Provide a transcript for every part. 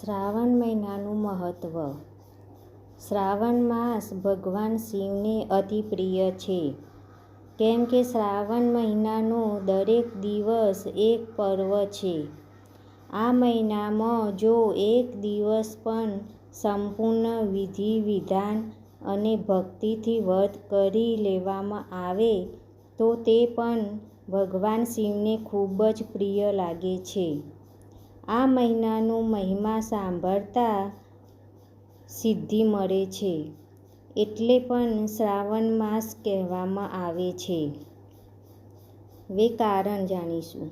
શ્રાવણ મહિનાનું મહત્ત્વ શ્રાવણ માસ ભગવાન શિવને અતિ પ્રિય છે. કેમ કે શ્રાવણ મહિનાનો દરેક દિવસ એક પર્વ છે. આ મહિનામાં જો એક દિવસ પણ સંપૂર્ણ વિધિ, વિધાન અને ભક્તિથી વધ કરી લેવામાં આવે, તો તે પણ ભગવાન શિવને ખૂબ જ પ્રિય લાગે છે. આ મહિનાનો મહિમા સાંભળતા સિદ્ધિ મળે છે. એટલે પણ શ્રાવણ માસ કહેવામાં આવે છે. હવે કારણ જાણીશું.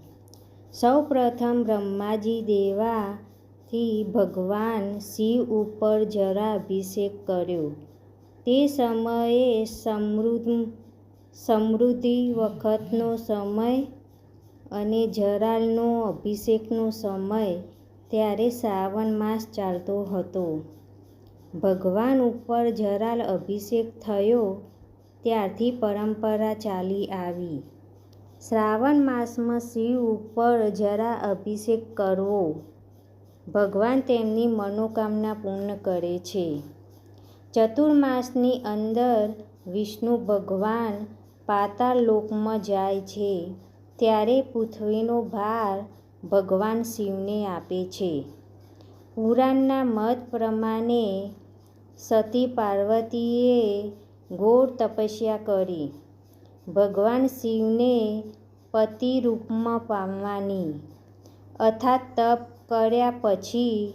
સૌ પ્રથમ બ્રહ્માજી દેવાથી ભગવાન શિવ ઉપર જરા અભિષેક કર્યો. તે સમયે સમૃદ્ધ, સમૃદ્ધિ વખતનો સમય અને જરાલનો અભિષેકનો સમય ત્યારે શ્રાવણ માસ ચાલતો હતો. ભગવાન ઉપર જરાલ અભિષેક થયો ત્યારથી પરંપરા ચાલી આવી. શ્રાવણ માસમાં શિવ ઉપર જરા અભિષેક કરવો ભગવાન તેમની મનોકામના પૂર્ણ કરે છે. ચતુર્માસની અંદર વિષ્ણુ ભગવાન પાતાળ લોકમાં જાય છે. ત્યારે પૃથ્વીનો ભાર ભગવાન શિવને આપે છે. પુરાણના મત પ્રમાણે સતી પાર્વતીએ ઘોર તપસ્યા કરી. ભગવાન શિવને પતિ રૂપમાં પામવાની. અથાત તપ કર્યા પછી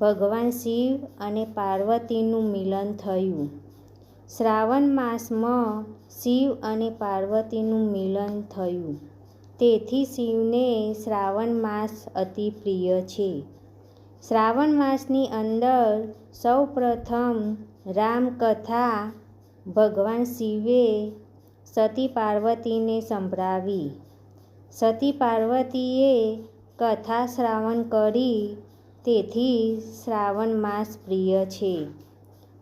ભગવાન શિવ અને પાર્વતીનું મિલન થયું. શ્રાવણ માસમાં શિવ અને પાર્વતીનું મિલન થયું. તેથી શિવને શ્રાવણ માસ અતિ પ્રિય છે. શ્રાવણ માસની અંદર સૌ પ્રથમ રામકથા ભગવાન શિવે સતી પાર્વતીને સંભળાવી. સતી પાર્વતીએ કથા શ્રાવણ કરી, તેથી શ્રાવણ માસ પ્રિય છે.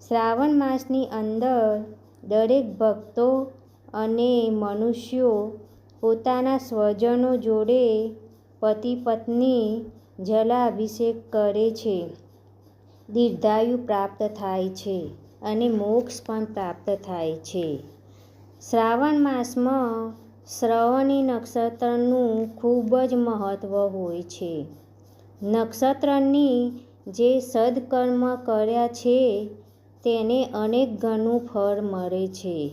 શ્રાવણ માસની અંદર દરેક ભક્તો અને મનુષ્યો પોતાના સ્વજનો જોડે પતિ પત્ની જલાભિષેક કરે છે. દીર્ઘાયુ પ્રાપ્ત થાય છે અને મોક્ષ પણ પ્રાપ્ત થાય છે. શ્રાવણ માસમાં શ્રવણી નક્ષત્રનું ખૂબ જ મહત્ત્વ હોય છે. નક્ષત્રની જે સદકર્મ કર્યા છે તેને અનેક ગણું ફળ મળે છે.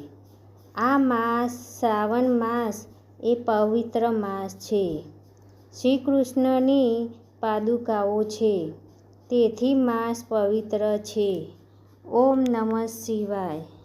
આ માસ, શ્રાવણ માસ એ પવિત્ર માસ છે. શ્રી કૃષ્ણની પાદુકાઓ છે. તેથી માસ પવિત્ર છે. ઓમ નમઃ શિવાય.